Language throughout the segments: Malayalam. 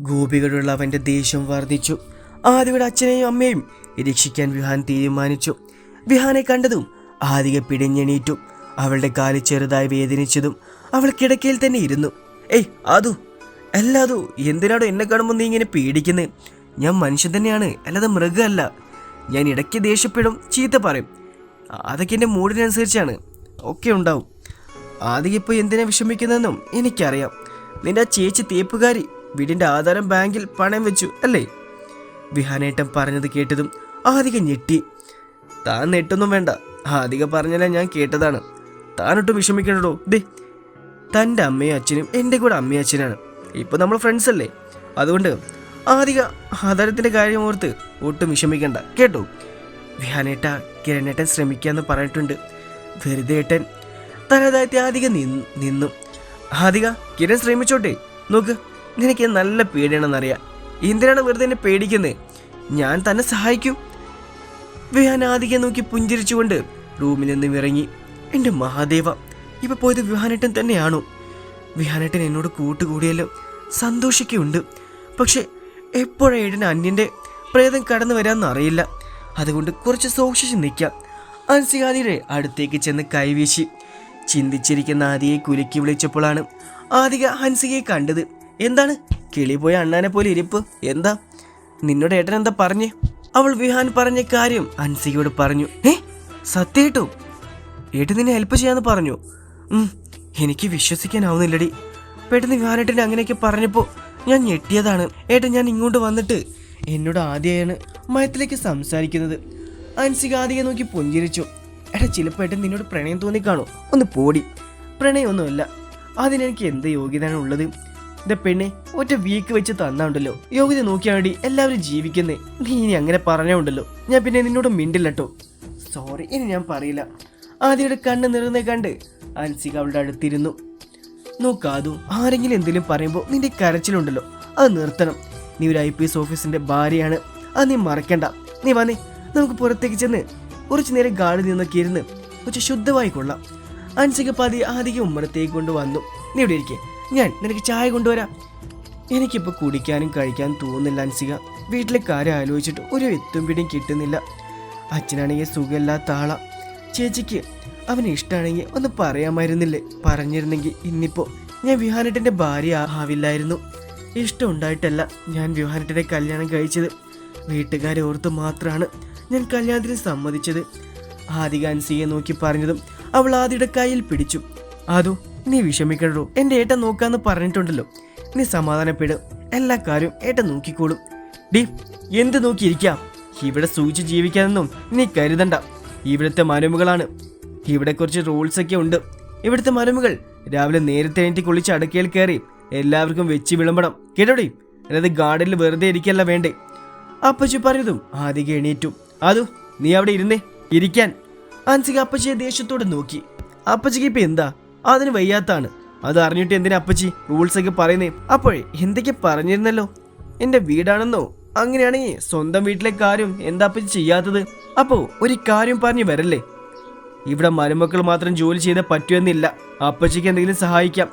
ഗോപികളുള്ള അവന്റെ ദേഷ്യം വർദ്ധിച്ചു. ആദിയുടെ അച്ഛനെയും അമ്മയും രക്ഷിക്കാൻ വിഹാൻ തീരുമാനിച്ചു. വിഹാനെ കണ്ടതും ആദിക പിടിഞ്ഞെണീറ്റു. അവളുടെ കാൽ ചെറുതായി വേദനിച്ചതും അവൾ കിടക്കയിൽ തന്നെ ഇരുന്നു. ഏയ് ആദു അല്ലാതു എന്തിനാടോ എന്നെ കാണുമ്പോൾ നീ ഇങ്ങനെ പേടിക്കുന്നത് ഞാൻ മനുഷ്യൻ തന്നെയാണ് അല്ലാതെ മൃഗമല്ല. ഞാൻ ഇടയ്ക്ക് ദേഷ്യപ്പെടും ചീത്ത പറയും. അതൊക്കെ എന്റെ മൂഡിനനുസരിച്ചാണ് ഒക്കെ ഉണ്ടാവും. ആദ്യം ഇപ്പോൾ എന്തിനാ വിഷമിക്കുന്നതെന്നും എനിക്കറിയാം. നിന്റെ ആ ചേച്ചി തേപ്പുകാരി വീടിന്റെ ആധാരം ബാങ്കിൽ പണയം വെച്ചു അല്ലേ? വിഹാനേട്ടൻ പറഞ്ഞത് കേട്ടതും ആദിക ഞെട്ടി. താൻ നെട്ടൊന്നും വേണ്ട. ആദിക പറഞ്ഞല്ല ഞാൻ കേട്ടതാണ്. താനൊട്ടും വിഷമിക്കണ്ടോ ദേ തന്റെ അമ്മയും അച്ഛനും എന്റെ കൂടെ അമ്മയും അച്ഛനാണ്. ഇപ്പോൾ നമ്മൾ ഫ്രണ്ട്സ് അല്ലേ? അതുകൊണ്ട് ആദിക ആധാരത്തിന്റെ കാര്യം ഓർത്ത് ഒട്ടും വിഷമിക്കണ്ട. കേട്ടോ? വിഹാനേട്ട കിരണേട്ടൻ ശ്രമിക്കാന്ന് പറഞ്ഞിട്ടുണ്ട്. വെറുതെ ഏട്ടൻ തനതായിട്ട് ആദിക നിന്നു. ആദിക കിരൺ ശ്രമിച്ചോട്ടെ? നോക്ക്. നിനക്ക് നല്ല പേടിയാണെന്നറിയാം. എന്തിനാണ് വെറുതെ എന്നെ പേടിക്കുന്നത് ഞാൻ തന്നെ സഹായിക്കും. വിഹാൻ നോക്കി പുഞ്ചിരിച്ചുകൊണ്ട് റൂമിൽ നിന്നും ഇറങ്ങി. എന്റെ മഹാദേവ ഇപ്പൊ പോയത് വിഹാനേട്ടൻ തന്നെയാണോ? വിഹാനേട്ടൻ എന്നോട് കൂട്ടുകൂടിയല്ലോ. സന്തോഷിക്കുകയുണ്ട് പക്ഷെ എപ്പോഴേടൻ അന്യന്റെ പ്രേതം കടന്നു വരാമെന്ന് അറിയില്ല. അതുകൊണ്ട് കുറച്ച് സൂക്ഷിച്ച് നിൽക്കാം. അൻസികാദിയുടെ അടുത്തേക്ക് ചെന്ന് കൈവീശി. ചിന്തിച്ചിരിക്കുന്ന ആദിയെ കുലുക്കി വിളിച്ചപ്പോഴാണ് ആദിക ഹൻസികയെ കണ്ടത്. എന്താണ്? കിളി പോയ അണ്ണാനെ പോലെ ഇരിപ്പ്. എന്താ? നിന്നോട് ഏട്ടൻ എന്താ പറഞ്ഞു? അവൾ വിഹാൻ പറഞ്ഞ കാര്യം അൻസികയോട് പറഞ്ഞു. ഏ? സത്യായിട്ടും ഏട്ടൻ നിന്നെ ഹെൽപ്പ് ചെയ്യാന്ന് പറഞ്ഞു. എനിക്ക് വിശ്വസിക്കാനാവുന്നില്ലടി. പെട്ടെന്ന് വിഹാനേട്ടൻ അങ്ങനെയൊക്കെ പറഞ്ഞപ്പോൾ ഞാൻ ഞെട്ടിയതാണ്. ഏട്ടൻ ഞാൻ ഇങ്ങോട്ട് വന്നിട്ട് എന്നോട് ആദ്യമാണ് മയത്തിലേക്ക് സംസാരിക്കുന്നത്. അൻസിക ആദ്യം നോക്കി പുഞ്ചിരിച്ചു. എടാ ചിലപ്പോൾ ഏട്ടൻ നിന്നോട് പ്രണയം തോന്നിക്കാണോ? ഒന്ന് പോടി. പ്രണയമൊന്നുമല്ല. അതിനെനിക്ക് എന്ത് യോഗ്യതയാണ് ഉള്ളത്? ഇതാ പെണ്ണെ ഒറ്റ വീക്ക് വെച്ച് തന്നാണ്ടല്ലോ. യോഗ്യത നോക്കിയാണ്ടി എല്ലാവരും ജീവിക്കുന്നേ. നീ ഇനി അങ്ങനെ പറഞ്ഞുണ്ടല്ലോ ഞാൻ പിന്നെ നിന്നോട് മിണ്ടില്ലട്ടോ. സോറി ഇനി ഞാൻ പറയില്ല. ആദ്യയുടെ കണ്ണ് നിറഞ്ഞ കണ്ട് അൻസിക അവളുടെ അടുത്തിരുന്നു. നോക്കാതു ആരെങ്കിലും എന്തെങ്കിലും പറയുമ്പോൾ നിന്റെ കരച്ചിലുണ്ടല്ലോ. അത് നിർത്തണം. നീ ഒരു ഐ പി എസ് ഓഫീസിന്റെ ഭാര്യയാണ്. അത് നീ മറക്കണ്ട. നീ വന്നേ നമുക്ക് പുറത്തേക്ക് ചെന്ന് കുറച്ചു നേരം ഗാർഡിൽ നിന്നൊക്കെ ഇരുന്ന് കുറച്ച് ശുദ്ധമായി കൊള്ളാം. അൻസിക പതി ആദ്യം ഉമ്മറത്തേക്ക് കൊണ്ടുവന്നു നീ ഇവിടെ ഇരിക്കേ? ഞാൻ നിനക്ക് ചായ കൊണ്ടുവരാം. എനിക്കിപ്പോൾ കുടിക്കാനും കഴിക്കാനും തോന്നുന്നില്ല അൻസിക. വീട്ടിലെ കാര്യം ആലോചിച്ചിട്ട് ഒരു എത്തും പിടിയും കിട്ടുന്നില്ല. അച്ഛനാണെങ്കിൽ സുഖമില്ലാത്ത ആളാ. ചേച്ചിക്ക് അവന് ഇഷ്ടമാണെങ്കിൽ ഒന്ന് പറയാമായിരുന്നില്ലേ പറഞ്ഞിരുന്നെങ്കിൽ ഇന്നിപ്പോൾ ഞാൻ വിഹാനട്ടിന്റെ ഭാര്യ ആവില്ലായിരുന്നു. ഇഷ്ടം ഉണ്ടായിട്ടല്ല ഞാൻ വിവാഹത്തിന്റെ കല്യാണം കഴിച്ചത്. വീട്ടുകാരെ ഓർത്ത് മാത്രമാണ് ഞാൻ കല്യാണത്തിന് സമ്മതിച്ചത്. ആദിക അൻസിയെ നോക്കി പറഞ്ഞതും അവൾ ആദിയുടെ കയ്യിൽ പിടിച്ചു. ആദു നീ വിഷമിക്കണ്ടു എന്റെ ഏട്ടൻ നോക്കാന്ന് പറഞ്ഞിട്ടുണ്ടല്ലോ. നീ സമാധാനപ്പെടും. എല്ലാ കാര്യവും ഏട്ടൻ നോക്കിക്കോളും. ഡി എന്ത് നോക്കിയിരിക്കാം? ഇവിടെ സൂചിച്ച് ജീവിക്കാനൊന്നും നീ കരുതണ്ട. ഇവിടുത്തെ മരുമകളാണ്. ഇവിടെ കുറച്ച് റൂൾസ് ഒക്കെ ഉണ്ട്. ഇവിടുത്തെ മരുമകൾ രാവിലെ നേരത്തെ എണീറ്റ് കുളിച്ച് അടുക്കയിൽ കയറി എല്ലാവർക്കും വെച്ച് വിളമ്പണം. കേട്ടോടി അതായത് ഗാർഡനിൽ വെറുതെ ഇരിക്കല്ല വേണ്ടേ. അപ്പച്ചി പറഞ്ഞതും ആദ്യം എണീറ്റു. അതു നീ അവിടെ ഇരുന്നേ. ഇരിക്കാൻ. അൻസിക അപ്പച്ചിയെ ദേഷ്യത്തോടെ നോക്കി. അപ്പച്ചിക്ക് ഇപ്പൊ എന്താ? അതിന് വയ്യാത്താണ്. അത് അറിഞ്ഞിട്ട് എന്തിനാ അപ്പച്ചി റൂൾസ് ഒക്കെ പറയുന്നേ? അപ്പോഴേ എന്തൊക്കെ പറഞ്ഞിരുന്നല്ലോ? എന്റെ വീടാണെന്നോ? അങ്ങനെയാണെങ്കിൽ സ്വന്തം വീട്ടിലെ കാര്യം എന്താ അപ്പച്ചി ചെയ്യാത്തത്? അപ്പോ ഒരു കാര്യം പറഞ്ഞു വരല്ലേ? ഇവിടെ മരുമക്കൾ മാത്രം ജോലി ചെയ്തേ പറ്റുമെന്നില്ല. അപ്പച്ചിക്ക് എന്തെങ്കിലും സഹായിക്കാം.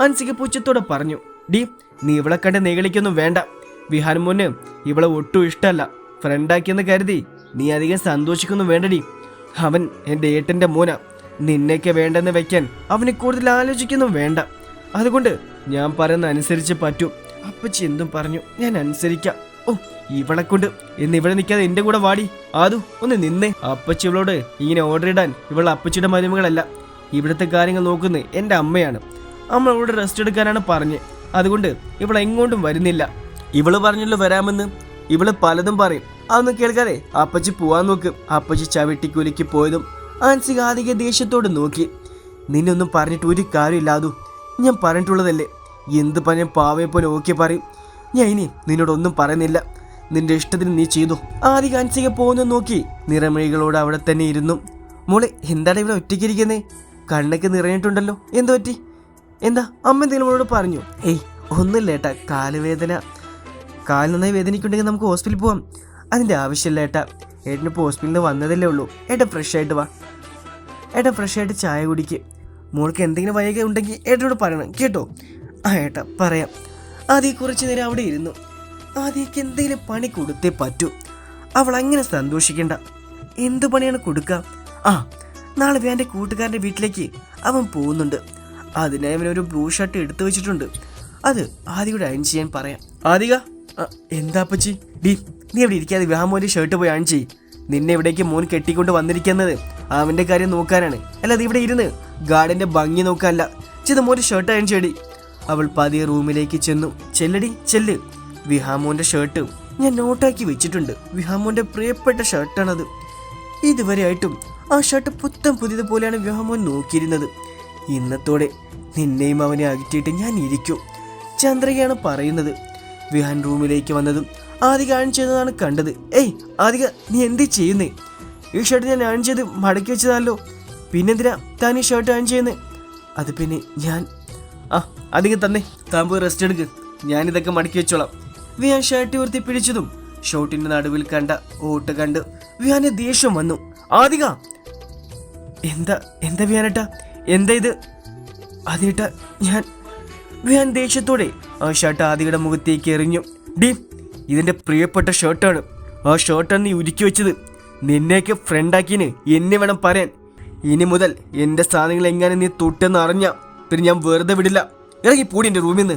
അൻസിക പുച്ഛത്തോടെ പറഞ്ഞു ഡി നീ ഇവളെ കണ്ട് നീകളിക്കൊന്നും വേണ്ട. വിഹാൻ മോന് ഇവളെ ഒട്ടും ഇഷ്ടമല്ല. ഫ്രണ്ടാക്കിയെന്ന് കരുതി നീ അധികം സന്തോഷിക്കൊന്നും വേണ്ടടി അവൻ എന്റെ ഏട്ടന്റെ മോന. നിന്നെയൊക്കെ വേണ്ടെന്ന് വെക്കാൻ അവനെ കൂടുതൽ ആലോചിക്കുന്നു വേണ്ട. അതുകൊണ്ട് ഞാൻ പറയുന്ന അനുസരിച്ച് പറ്റൂ. അപ്പച്ചി എന്തും പറഞ്ഞു. ഞാൻ അനുസരിക്കാം. ഓ ഇവളെ കൊണ്ട് ഇന്ന് ഇവിടെ നിൽക്കാതെ എന്റെ കൂടെ വാടി. ആദു ഒന്ന് നിന്നേ. അപ്പച്ചി ഇവളോട് ഇങ്ങനെ ഓർഡർ ഇടാൻ ഇവൾ അപ്പച്ചിയുടെ മരുമകളല്ല. ഇവിടുത്തെ കാര്യങ്ങൾ നോക്കുന്നത് എന്റെ അമ്മയാണ്. അമ്മ അവളോട് റെസ്റ്റ് എടുക്കാനാണ് പറഞ്ഞ്. അതുകൊണ്ട് ഇവൾ എങ്ങോട്ടും വരുന്നില്ല. ഇവൾ പറഞ്ഞല്ലോ വരാമെന്ന്. ഇവൾ പലതും പറയും. അതൊന്നും കേൾക്കാതെ അപ്പച്ചി പോവാൻ നോക്ക്. അപ്പച്ചി ചവിട്ടിക്കൂലിക്ക് പോയതും ആൻസിക ആദിക ദേഷ്യത്തോട് നോക്കി. നിന്നൊന്നും പറഞ്ഞിട്ട് ഒരു കാര്യമില്ലാതു. ഞാൻ പറഞ്ഞിട്ടുള്ളതല്ലേ. എന്ത് പറഞ്ഞ പോലെ ഓക്കെ പറയും. ഞാൻ ഇനി നിന്നോടൊന്നും പറയുന്നില്ല. നിന്റെ ഇഷ്ടത്തിന് നീ ചെയ്തു. ആദ്യ കാൻസിക പോകുന്നു നോക്കി. നിറമിഴികളോട് അവിടെ തന്നെ ഇരുന്നു. മോളെ എന്താണ് ഇവിടെ ഒറ്റയ്ക്കിരിക്കുന്നേ? കണ്ണൊക്കെ നിറഞ്ഞിട്ടുണ്ടല്ലോ. എന്തു പറ്റി? എന്താ? അമ്മ എന്തെങ്കിലും അവളോട് പറഞ്ഞു? ഏയ് ഒന്നുമില്ല ഏട്ടാ. കാലുവേദന. കാൽ നന്നായി വേദനിക്കുണ്ടെങ്കിൽ നമുക്ക് ഹോസ്പിറ്റലിൽ പോവാം. അതിന്റെ ആവശ്യമില്ല ഏട്ടാ. ഏട്ടനിപ്പോൾ ഹോസ്പിറ്റലിൽ വന്നതല്ലേ ഉള്ളൂ. ഏട്ടാ ഫ്രഷ് ആയിട്ട് വാ. ഏട്ടാ ഫ്രഷ് ആയിട്ട് ചായ കുടിക്ക്. മോൾക്ക് എന്തെങ്കിലും വൈകി ഉണ്ടെങ്കിൽ ഏട്ടനോട് പറയണം. കേട്ടോ? ആ ഏട്ടാ പറയാം. ആദ്യ കുറച്ച് നേരം അവിടെ ഇരുന്നു. ആദ്യക്ക് എന്തെങ്കിലും പണി കൊടുത്തേ പറ്റൂ. അവൾ അങ്ങനെ സന്തോഷിക്കണ്ട. എന്തു പണിയാണ് കൊടുക്കുക ആ നാളെ വേണ്ട കൂട്ടുകാരന്റെ വീട്ടിലേക്ക് അവൻ പോകുന്നുണ്ട്. അതിനായി അവൻ ഒരു ബ്ലൂ ഷർട്ട് എടുത്തു വെച്ചിട്ടുണ്ട്. അത് ആദിയുടെ അയൺ ചെയ്യാൻ പറയാം. ആദിക? എന്താ അപ്പച്ചി? ഡി നീ എവിടെ ഇരിക്കാതെ വ്യാമോന്റെ ഷർട്ട് പോയി അയൺ ചെയ് നിന്നെ ഇവിടേക്ക് മോൻ കെട്ടിക്കൊണ്ട് വന്നിരിക്കുന്നത് അവന്റെ കാര്യം നോക്കാനാണ്. അല്ലാതെ ഇവിടെ ഇരുന്ന്. ഗാർഡിന്റെ ഭംഗി നോക്കാനല്ല. ചെയ്ത് ഒരു ഷർട്ട് അയൺ ചെടി. അവൾ പതിയെ റൂമിലേക്ക് ചെന്നു. ചെല്ലടി ചെല്ല്. വിഹാമോന്റെ ഷർട്ട് ഞാൻ നോട്ടാക്കി വെച്ചിട്ടുണ്ട്. വിഹാമോന്റെ പ്രിയപ്പെട്ട ഷർട്ടാണത് ഇതുവരെയായിട്ടും ആ ഷർട്ട് പുത്തം പുതിയതുപോലെയാണ് വിഹാമോൻ നോക്കിയിരുന്നത്. ഇന്നത്തോടെ നിന്നെയും അവനെ അകറ്റിയിട്ട് ഞാൻ ഇരിക്കും. ചന്ദ്രകയാണ് പറയുന്നത്. വിഹാൻ റൂമിലേക്ക് വന്നതും ആദിക ആൺ ചെയ്തതാണ് കണ്ടത്. ഏയ് ആദിക നീ എന്ത് ചെയ്യുന്നേ? ഈ ഷർട്ട് ഞാൻ ഏൺ ചെയ്ത് മടക്കി വെച്ചതല്ലോ പിന്നെന്തിനാ താൻ ഈ ഷർട്ട് ഏൺ ചെയ്യുന്നത് അത് പിന്നെ ഞാൻ. ആ അധികം തന്നെ. താൻ പോയി റെസ്റ്റ് എടുക്ക്. ഞാനിതൊക്കെ മടക്കി വെച്ചോളാം. വിയാൻ ഷർട്ട് ഉയർത്തി പിടിച്ചതും ഷോട്ടിന്റെ നടുവിൽ കണ്ട ഓട്ട് കണ്ട് വിയാന് ദേഷ്യം വന്നു. ആദിക! എന്താ എന്താ വിയാനേട്ടാ? എന്താ ഇത്? അതേട്ട ഞാൻ വിയാൻ ദേഷ്യത്തോടെ ആ ഷർട്ട് ആദികയുടെ മുഖത്തേക്ക് എറിഞ്ഞു. ഡീ ഇതിന്റെ പ്രിയപ്പെട്ട ഷർട്ടാണ് ആ ഷർട്ടാണ് നീ ഉരുക്കി വെച്ചത്. നിന്നെയൊക്കെ ഫ്രണ്ടാക്കിന് എന്നെ വേണം പറയാൻ. ഇനി മുതൽ എന്റെ സാധനങ്ങൾ എങ്ങനെ നീ തൊട്ടെന്ന് അറിഞ്ഞ? പിന്നെ ഞാൻ വെറുതെ വിടില്ല. ഇറങ്ങി പൂടി എന്റെ റൂമിൽ നിന്ന്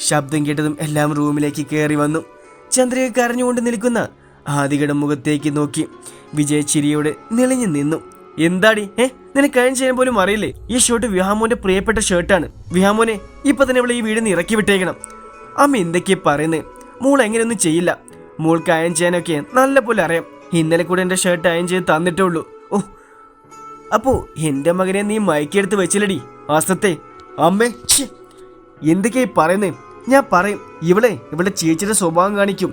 ശബ്ദം കേട്ടതും എല്ലാം റൂമിലേക്ക് കയറി വന്നു. ചന്ദ്രയെ കരഞ്ഞുകൊണ്ട് നിൽക്കുന്ന ആദികയുടെ മുഖത്തേക്ക് നോക്കി. വിജയ ചിരിയോടെ നിളിഞ്ഞു നിന്നു. എന്താടി? ഏ? നിനക്ക് കഴിഞ്ഞ ചെയ്യാൻ പോലും അറിയില്ലേ? ഈ ഷർട്ട് വിഹാമോന്റെ പ്രിയപ്പെട്ട ഷർട്ടാണ് വിഹാമോനെ ഇപ്പൊ തന്നെ ഇവിടെ ഈ വീട് നിന്ന് ഇറക്കി വിട്ടേക്കണം. അമ്മ എന്തൊക്കെയാ പറയുന്നത് മോൾ എങ്ങനെയൊന്നും ചെയ്യില്ല. മോൾക്ക് അയൻ ചെയ്യാനൊക്കെ നല്ല പോലെ അറിയാം. ഇന്നലെ കൂടെ എന്റെ ഷർട്ട് അയൻ ചെയ്ത് തന്നിട്ടേ ഉള്ളൂ. ഓ അപ്പോ എന്റെ മകനെ നീ മയക്കെടുത്ത് വെച്ചില്ലടി ആസത്തെ. അമ്മേ എന്തൊക്കെയായി പറയുന്നേ? ഞാൻ പറയും ഇവളെ ഇവളുടെ ചേച്ചിയുടെ സ്വഭാവം കാണിക്കും.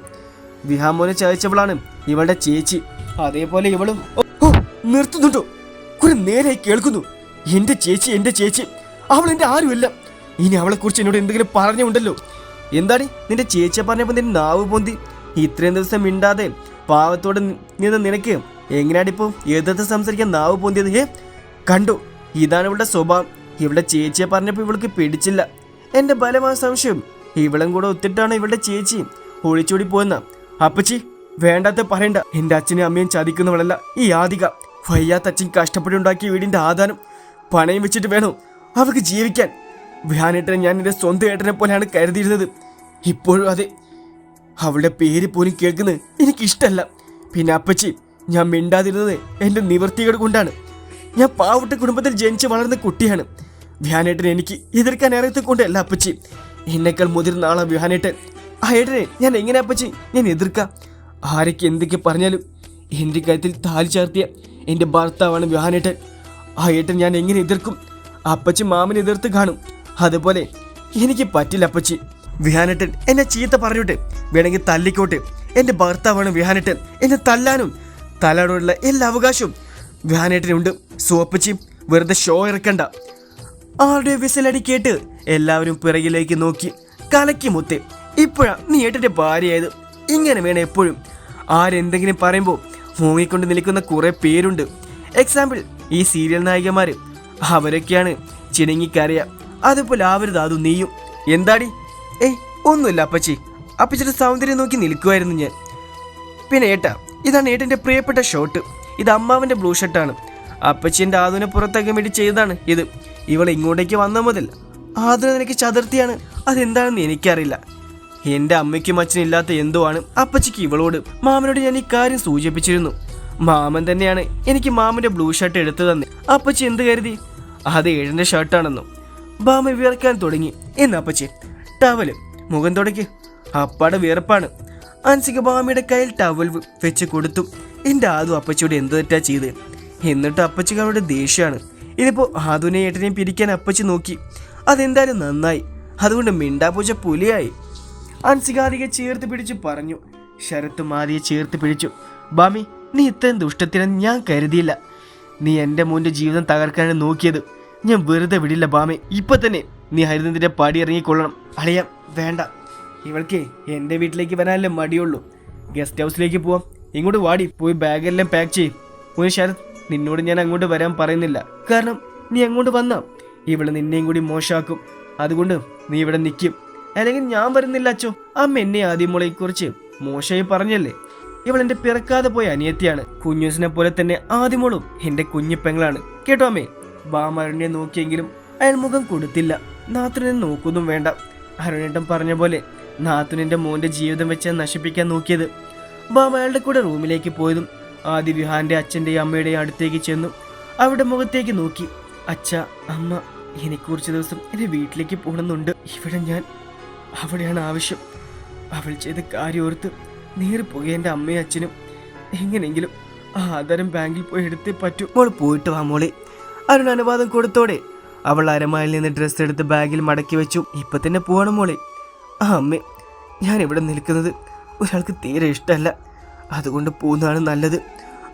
വിഹാമോനെ ചതിച്ചവളാണ് ഇവളുടെ ചേച്ചി. അതേപോലെ ഇവളും ഓ, നിർത്തുന്നുണ്ടോ? കുറെ നേരായി കേൾക്കുന്നു. എന്റെ ചേച്ചി എന്റെ ചേച്ചി അവൾ എന്റെ ആരുമില്ല. ഇനി അവളെക്കുറിച്ച് എന്നോട് എന്തെങ്കിലും പറഞ്ഞുണ്ടല്ലോ. എന്താണ് നിന്റെ ചേച്ചിയെ പറഞ്ഞപ്പോൾ നിന്റെ നാവ് പൊന്തി? ഇത്രയും ദിവസം മിണ്ടാതെ പാവത്തോടെ നിന്ന് നിനക്ക്? എങ്ങനെയാണിപ്പോ എതിർത്ത് സംസാരിക്കാൻ നാവ് പൊന്തിയത്? ഏ കണ്ടു. ഇതാണ് ഇവളുടെ സ്വഭാവം. ഇവിടെ ചേച്ചിയെ പറഞ്ഞപ്പോൾ ഇവൾക്ക് പിടിച്ചില്ല. എന്റെ ബലമായ സംശയം. ഇവളും കൂടെ ഒത്തിട്ടാണ് ഇവളുടെ ചേച്ചി. ഒളിച്ചോടി പോയെന്ന. അപ്പച്ചി വേണ്ടാത്ത പറയണ്ട. എന്റെ അച്ഛനും അമ്മയും ചതിക്കുന്നവളല്ല ഈ ആദിക. വയ്യാത്ത അച്ഛൻ കഷ്ടപ്പെട്ടുണ്ടാക്കിയ വീടിന്റെ ആധാരം. പണയം വെച്ചിട്ട് വേണോ അവർക്ക് ജീവിക്കാൻ? വ്യാനേട്ടനെ ഞാൻ എന്റെ സ്വന്തം ഏട്ടനെ പോലെയാണ് കരുതിയിരുന്നത്. ഇപ്പോഴും അതെ അവളുടെ പേര് പോലും കേൾക്കുന്നത് എനിക്കിഷ്ടല്ല. പിന്നെ അപ്പച്ചി ഞാൻ മിണ്ടാതിരുന്നത് എന്റെ നിവൃത്തികൾ കൊണ്ടാണ്. ഞാൻ പാവട്ട കുടുംബത്തിൽ ജനിച്ച് വളർന്ന കുട്ടിയാണ്. വ്യാനേട്ടൻ എനിക്ക് എതിർക്കാൻ അറിയത്തെ കൊണ്ടല്ല അപ്പച്ചി. എന്നേക്കാൾ മുതിർന്ന ആളാ വ്യാനേട്ടൻ ആ ഏട്ടനെ ഞാൻ എങ്ങനെ അപ്പച്ചി? ഞാൻ എതിർക്കാം? ആരൊക്കെ എന്തൊക്കെ പറഞ്ഞാലും എന്റെ കാര്യത്തിൽ താലി ചാർത്തിയ എന്റെ ഭർത്താവാണ് വ്യാനേട്ടൻ ആ ഏട്ടൻ ഞാൻ എങ്ങനെ എതിർക്കും? അപ്പച്ചി മാമനെ എതിർത്ത് കാണും. അതുപോലെ എനിക്ക് പറ്റില്ല അപ്പച്ചി. വ്യാനേട്ടൻ എന്നെ ചീത്ത പറഞ്ഞോട്ടെ വേണമെങ്കിൽ തല്ലിക്കോട്ടെ. എന്റെ ഭർത്താവാണ് വിഹാനട്ടൻ. എന്നെ തല്ലാനും. തലാടോടുള്ള എല്ലാ അവകാശവും വിഹാനേട്ടനുണ്ട്. സോപ്പച്ചി വെറുതെ ഷോ ഇറക്കണ്ട. ആളുടെ വിസലടി കേട്ട് എല്ലാവരും പിറകിലേക്ക് നോക്കി കലക്കി മുത്തേ. ഇപ്പോഴാ നീ ഏട്ടന്റെ ഭാര്യയായത്. ഇങ്ങനെ വേണം എപ്പോഴും. ആരെന്തെങ്കിലും പറയുമ്പോൾ മൂങ്ങിക്കൊണ്ട് നിൽക്കുന്ന കുറേ പേരുണ്ട്. എക്സാമ്പിൾ ഈ സീരിയൽ നായികമാർ അവരൊക്കെയാണ് ചിണങ്ങിക്കറിയ അതുപോലെ ആവരുത് അതും നീയും. എന്താടി? ഏയ് ഒന്നുമില്ല അപ്പച്ചി. അപ്പച്ചിയുടെ സൗന്ദര്യം നോക്കി നിൽക്കുമായിരുന്നു ഞാൻ. പിന്നെ ഏട്ടാ ഇതാണ് ഏട്ടന്റെ പ്രിയപ്പെട്ട ഷോട്ട്. ഇത് അമ്മാവന്റെ ബ്ലൂ ഷർട്ടാണ്. അപ്പച്ചിന്റെ ആദുവിനെ പുറത്തൊക്കെ വേണ്ടി ചെയ്തതാണ് ഇത്. ഇവൾ ഇങ്ങോട്ടേക്ക് വന്ന മുതൽ ആദുന നിനക്ക് ചതുർത്ഥിയാണ് അതെന്താണെന്ന് എനിക്കറിയില്ല. എന്റെ അമ്മയ്ക്കും അച്ഛനും ഇല്ലാത്ത എന്തോ ആണ് അപ്പച്ചിക്ക് ഇവളോട്? മാമനോട് ഞാൻ ഈ കാര്യം സൂചിപ്പിച്ചിരുന്നു. മാമൻ തന്നെയാണ് എനിക്ക് മാമന്റെ ബ്ലൂ ഷർട്ട് എടുത്തു തന്നെ അപ്പച്ചി എന്ത് കരുതി? അത് ഏഴന്റെ ഷർട്ടാണെന്നും. ബാമ വിയർക്കാൻ തുടങ്ങി. എന്നപ്പച്ചി ടവൽ മുഖം തുടക്കി അപ്പാടെ വിയർപ്പാണ്. അൻസിക ബാമിയുടെ കയ്യിൽ ടവൽ വെച്ച് കൊടുത്തു. എന്റെ ആദു അപ്പച്ചിയോട് എന്ത് തെറ്റാ ചെയ്ത്? എന്നിട്ട് അപ്പച്ചിക്ക് അവരുടെ ദേഷ്യമാണ് ഇതിപ്പോൾ ആദുവിനെ ഏട്ടനെയും പിരിക്കാൻ അപ്പച്ചി നോക്കി. അതെന്തായാലും നന്നായി. അതുകൊണ്ട് മിണ്ടാപൂച്ച പുലിയായി. അൻസികാരിക ചേർത്ത് പിടിച്ചു പറഞ്ഞു. ശരത്ത് മാതിയെ ചേർത്ത് പിടിച്ചു. ബാമി നീ ഇത്രയും ദുഷ്ടത്തിനെന്ന് ഞാൻ കരുതിയില്ല. നീ എന്റെ മോന്റെ ജീവിതം തകർക്കാനാണ് നോക്കിയത്. ഞാൻ വെറുതെ വിടില്ല ബാമി ഇപ്പൊ തന്നെ നീ ഹരിതന്റെ പടി ഇറങ്ങിക്കൊള്ളണം. അളിയാം വേണ്ട. ഇവൾക്ക് എന്റെ വീട്ടിലേക്ക് വരാനല്ലേ മടിയുള്ളൂ. ഗസ്റ്റ് ഹൗസിലേക്ക് പോവാം. ഇങ്ങോട്ട് വാടി പോയി ബാഗെല്ലാം പാക്ക് ചെയ്യും. ഒരു ശരത് നിന്നോട് ഞാൻ അങ്ങോട്ട് വരാൻ പറയുന്നില്ല. കാരണം നീ അങ്ങോട്ട് വന്നാ. ഇവൾ നിന്നെയും കൂടി മോശമാക്കും അതുകൊണ്ട് നീ ഇവിടെ നിൽക്കും അല്ലെങ്കിൽ ഞാൻ വരുന്നില്ല അച്ചോ. അമ്മ എന്നെ ആദ്യം മോളെ കുറിച്ച് മോശമായി പറഞ്ഞല്ലേ? ഇവൾ എന്റെ പിറക്കാതെ പോയ അനിയത്തിയാണ്. കുഞ്ഞൂസിനെ പോലെ തന്നെ ആദ്യമോളും എന്റെ കുഞ്ഞിപ്പെങ്ങളാണ് കേട്ടോ അമ്മേ? ബാമരണ്യെ നോക്കിയെങ്കിലും അയാൾ മുഖം കൊടുത്തില്ല. നാത്രനെ നോക്കൊന്നും വേണ്ട. അരുണേട്ടൻ പറഞ്ഞ പോലെ നാത്തുനിന്റെ മോന്റെ ജീവിതം വെച്ച് നശിപ്പിക്കാൻ നോക്കിയത്. ബാബ അയാളുടെ കൂടെ റൂമിലേക്ക് പോയതും ആദ്യ വിഹാന്റെ അച്ഛന്റെയും അമ്മയുടെയും അടുത്തേക്ക് ചെന്നു. അവിടെ മുഖത്തേക്ക് നോക്കി. അച്ഛ അമ്മ എനിക്ക് കുറച്ച് ദിവസം എന്റെ വീട്ടിലേക്ക് പോകണമെന്നുണ്ട്. ഇവിടെ ഞാൻ അവിടെയാണ് ആവശ്യം. അവൾ ചെയ്ത കാര്യം ഓർത്ത് നേറിപ്പോയി എന്റെ അമ്മയും അച്ഛനും എങ്ങനെയെങ്കിലും ആ ആധാരം ബാങ്കിൽ പോയി എടുത്തേ പറ്റൂ. മോൾ പോയിട്ട് വാ മോളെ. അരുൺ അനുവാദം കൊടുത്തോടെ അവൾ അരമായിൽ നിന്ന് ഡ്രസ്സ് എടുത്ത് ബാഗിൽ മടക്കി വെച്ചു. ഇപ്പൊ തന്നെ പോകണം മോളെ. ആ അമ്മേ ഞാൻ ഇവിടെ നിൽക്കുന്നത് ഒരാൾക്ക് തീരെ ഇഷ്ടമല്ല. അതുകൊണ്ട് പോകുന്നതാണ് നല്ലത്.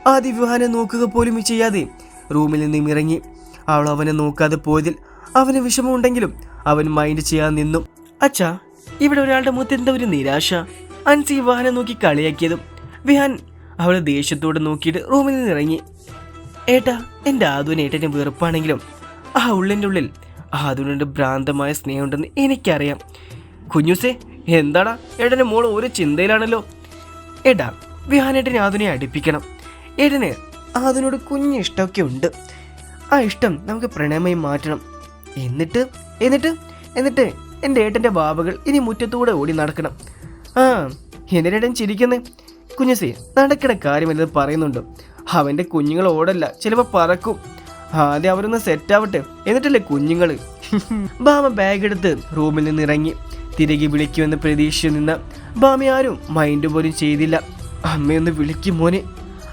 ആദ്യ വിവാഹനെ നോക്കുക പോലും ചെയ്യാതെ റൂമിൽ നിന്നും ഇറങ്ങി. അവൾ അവനെ നോക്കാതെ പോയതിൽ അവന് വിഷമമുണ്ടെങ്കിലും അവൻ മൈൻഡ് ചെയ്യാൻ നിന്നു. അച്ഛാ ഇവിടെ ഒരാളുടെ മുഖത്ത് എന്താ ഒരു നിരാശ? അൻസി വിവാഹനെ നോക്കി കളിയാക്കിയതും വിഹാൻ അവളെ ദേഷ്യത്തോടെ നോക്കിയിട്ട് റൂമിൽ നിന്ന് ഇറങ്ങി. ഏട്ടാ എന്റെ ആദുവിന് ഏട്ടനെ വെറുപ്പാണെങ്കിലും ആ ഉള്ളിന്റെ ഉള്ളിൽ ആദുവിനോട് ഭ്രാന്തമായ സ്നേഹമുണ്ടെന്ന് എനിക്കറിയാം. കുഞ്ഞുസേ എന്താടാ? ഏട്ടന്റെ മോൾ ഒരു ചിന്തയിലാണല്ലോ. ഏട്ടാ വിഹാനേട്ടനെ ആധുനെ അടുപ്പിക്കണം. ഏട്ടന് ആധുനോട് കുഞ്ഞു ഇഷ്ടമൊക്കെ ഉണ്ട്. ആ ഇഷ്ടം നമുക്ക് പ്രണയമായി മാറ്റണം. എന്നിട്ട് എന്നിട്ട് എന്നിട്ട് എന്റെ ഏട്ടന്റെ ബാബകൾ ഇനി മുറ്റത്തൂടെ ഓടി നടക്കണം. ആ എന്തിനേട്ടൻ ചിരിക്കുന്നേ? കുഞ്ഞുസേ നടക്കണ കാര്യമല്ലത് പറയുന്നുണ്ട്. അവന്റെ കുഞ്ഞുങ്ങൾ ഓടല്ല ചിലപ്പോൾ പറക്കും. ആദ്യം അവരൊന്ന് സെറ്റ് ആവട്ടെ. എന്നിട്ടല്ലേ കുഞ്ഞുങ്ങൾ ബാബ ബാഗ് എടുത്ത് റൂമിൽ നിന്ന് ഇറങ്ങി. തിരികെ വിളിക്കുമെന്ന് പ്രതീക്ഷിച്ചു നിന്ന ബാമി ആരും മൈൻഡ് പോലും ചെയ്തില്ല. അമ്മയൊന്ന് വിളിക്കും മോനെ.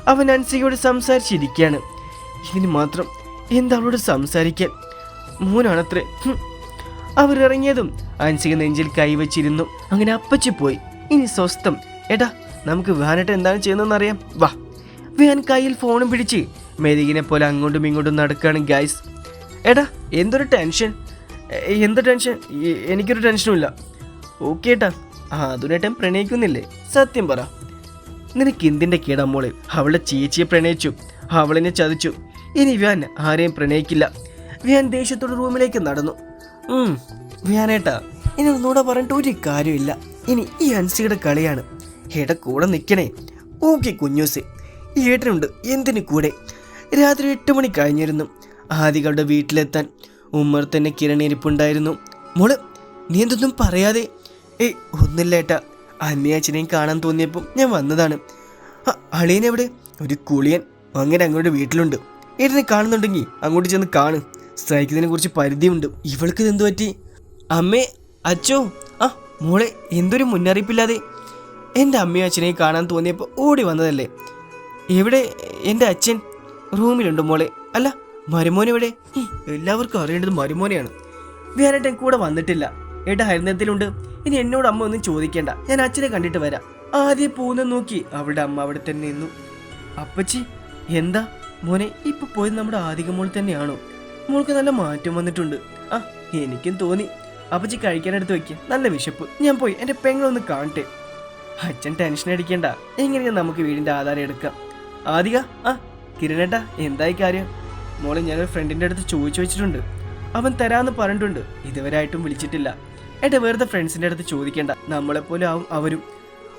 അവൻ അൻസികയോട് സംസാരിച്ചിരിക്കുകയാണ്. ഇതിന് മാത്രം എന്താ അവളോട് സംസാരിക്കാൻ? മോനാണത്രേ. അവരിറങ്ങിയതും അൻസിക നെഞ്ചിൽ കൈവച്ചിരുന്നു. അങ്ങനെ അപ്പച്ചു പോയി. ഇനി സ്വസ്ഥം. എടാ നമുക്ക് വേനട്ട് എന്താണ് ചെയ്യുന്നതെന്ന് അറിയാം വാ. വേൻ കയ്യിൽ ഫോണും പിടിച്ച് മെരികിനെ പോലെ അങ്ങോട്ടും ഇങ്ങോട്ടും നടക്കുകയാണ് ഗൈസ് എടാ എന്തൊരു ടെൻഷൻ എന്ത് ടെൻഷൻ എനിക്കൊരു ടെൻഷനും ഇല്ല. ഓക്കെ ഏട്ടാ ആ അതുനേട്ടൻ പ്രണയിക്കുന്നില്ലേ? സത്യം പറ. നിനക്ക് എന്തിന്റെ കേടാ മോളെ? അവളുടെ ചേച്ചിയെ പ്രണയിച്ചു. അവളിനെ ചതിച്ചു. ഇനി വ്യാൻ ആരെയും പ്രണയിക്കില്ല. വ്യാൻ ദേഷ്യത്തോടെ റൂമിലേക്ക് നടന്നു. വ്യാനേട്ടാ ഇനി ഒന്നുകൂടെ പറഞ്ഞിട്ട് ഒരു കാര്യമില്ല. ഇനി ഈ അൻസിയുടെ കളിയാണ്. ഏട്ട കൂടെ നിൽക്കണേ ഓക്കെ കുഞ്ഞൂസ്. ഏട്ടനുണ്ട്. എന്തിനു കൂടെ? രാത്രി എട്ട് മണി കഴിഞ്ഞിരുന്നു. ആദികളുടെ വീട്ടിലെത്താൻ ഉമ്മർ തന്നെ കിരണിരിപ്പുണ്ടായിരുന്നു മോൾ നീ എന്തൊന്നും പറയാതെ ഏയ് ഒന്നില്ല ഏട്ടാ. അമ്മയും അച്ഛനെയും കാണാൻ തോന്നിയപ്പോൾ ഞാൻ വന്നതാണ്. അളിയൻ എവിടെ? ഒരു കുളിയൻ അങ്ങനെ അങ്ങോട്ട് വീട്ടിലുണ്ട്. ഏട്ടനെ കാണുന്നുണ്ടെങ്കിൽ അങ്ങോട്ട് ചെന്ന് കാണ്. സ്ട്രൈക്കിനെ കുറിച്ച് പരിധിയുണ്ട്. ഇവൾക്ക് ഇതെന്ത് പറ്റി? അമ്മേ അച്ചോ ആ മോളെ എന്തൊരു മുന്നറിയിപ്പില്ലാതെ. എന്റെ അമ്മയും അച്ഛനെയും കാണാൻ തോന്നിയപ്പോൾ ഓടി വന്നതല്ലേ? എവിടെ? എന്റെ അച്ഛൻ റൂമിലുണ്ട് മോളെ. അല്ല മരുമോൻ എവിടെ? എല്ലാവർക്കും അറിയേണ്ടത് മരുമോനെയാണ്. വേറെ കൂടെ വന്നിട്ടില്ല. ഏട്ടാ ഹരിതത്തിലുണ്ട് ഇനി എന്നോട് അമ്മ ഒന്നും ചോദിക്കേണ്ട. ഞാൻ അച്ഛനെ കണ്ടിട്ട് വരാം. ആദ്യം പോകുന്ന നോക്കി. അവളുടെ അമ്മ അവിടെ തന്നെ നിന്നു. അപ്പച്ചി എന്താ? മോനെ ഇപ്പൊ പോയത് നമ്മുടെ ആദിക മോൾ തന്നെയാണോ? മോൾക്ക് നല്ല മാറ്റം വന്നിട്ടുണ്ട്. ആ എനിക്കും തോന്നി. അപ്പച്ചി കഴിക്കാനെടുത്ത് വെക്ക്. നല്ല വിശപ്പ്. ഞാൻ പോയി. എന്റെ പെങ്ങളൊന്ന് കാണട്ടെ. അച്ഛൻ ടെൻഷൻ അടിക്കണ്ട. എങ്ങനെയാ നമുക്ക് വീടിന്റെ ആധാരം എടുക്കാം. ആദിക ആ കിരണേട്ടാ എന്തായി കാര്യം? മോളെ ഞാനൊരു ഫ്രണ്ടിന്റെ അടുത്ത് ചോദിച്ചു വെച്ചിട്ടുണ്ട്. അവൻ തരാന്ന് പറഞ്ഞിട്ടുണ്ട്. ഇതുവരെ ആയിട്ടും വിളിച്ചിട്ടില്ല. ഏട്ടാ വെറുതെ ഫ്രണ്ട്സിന്റെ അടുത്ത് ചോദിക്കേണ്ട. നമ്മളെപ്പോലെ ആവും അവരും.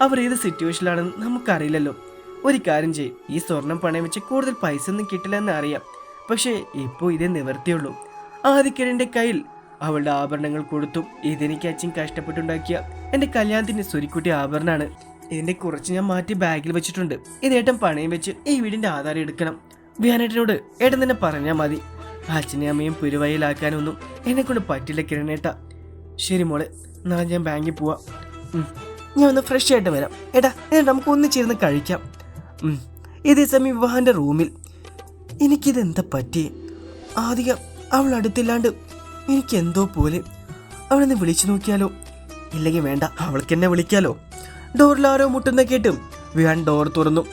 അവർ ഏത് സിറ്റുവേഷനിലാണെന്ന് നമുക്കറിയില്ലല്ലോ. ഒരു കാര്യം ചെയ്യും. ഈ സ്വർണം പണയം വെച്ച് കൂടുതൽ പൈസ ഒന്നും കിട്ടില്ല എന്ന് അറിയാം. പക്ഷേ ഇപ്പോൾ ഇതേ നിവർത്തിയുള്ളൂ. ആദിക്കരന്റെ കയ്യിൽ അവളുടെ ആഭരണങ്ങൾ കൊടുത്തു. ഇതെനിക്ക് അച്ഛൻ കഷ്ടപ്പെട്ടുണ്ടാക്കിയ എന്റെ കല്യാണത്തിന്റെ സുരിക്കുട്ടി ആഭരണമാണ് ഇതിന്റെ കുറച്ച് ഞാൻ മാറ്റി ബാഗിൽ വെച്ചിട്ടുണ്ട്. ഇത് ഏട്ടൻ പണയം വെച്ച് ഈ വീടിന്റെ ആധാരം എടുക്കണം. വ്യാനേട്ടനോട് ഏട്ടൻ തന്നെ പറഞ്ഞാൽ മതി. അച്ഛനെയും അമ്മയും പുരുവയിലാക്കാനൊന്നും എന്നെ കൊണ്ട് പറ്റില്ല കിരണേട്ട. ശരി മോളെ നാളെ ഞാൻ ബാങ്കിൽ പോവാം. ഞാൻ ഒന്ന് ഫ്രഷ് ആയിട്ട് വരാം. എടാ എന്നിട്ട് നമുക്ക് ഒന്നിച്ചിരുന്ന് കഴിക്കാം. ഇതേ സമയം വിവാഹന്റെ റൂമിൽ. എനിക്കിതെന്താ പറ്റി ആദ്യം അവൾ അടുത്തില്ലാണ്ട് എനിക്ക് എന്തോ പോലെ. അവളെന്ന് വിളിച്ചു നോക്കിയാലോ? ഇല്ലെങ്കിൽ വേണ്ട അവൾക്ക് എന്നെ വിളിക്കാലോ? ഡോറിൽ ആരോ മുട്ടുന്ന കേട്ടും വിഹാൻ ഡോർ തുറന്നു.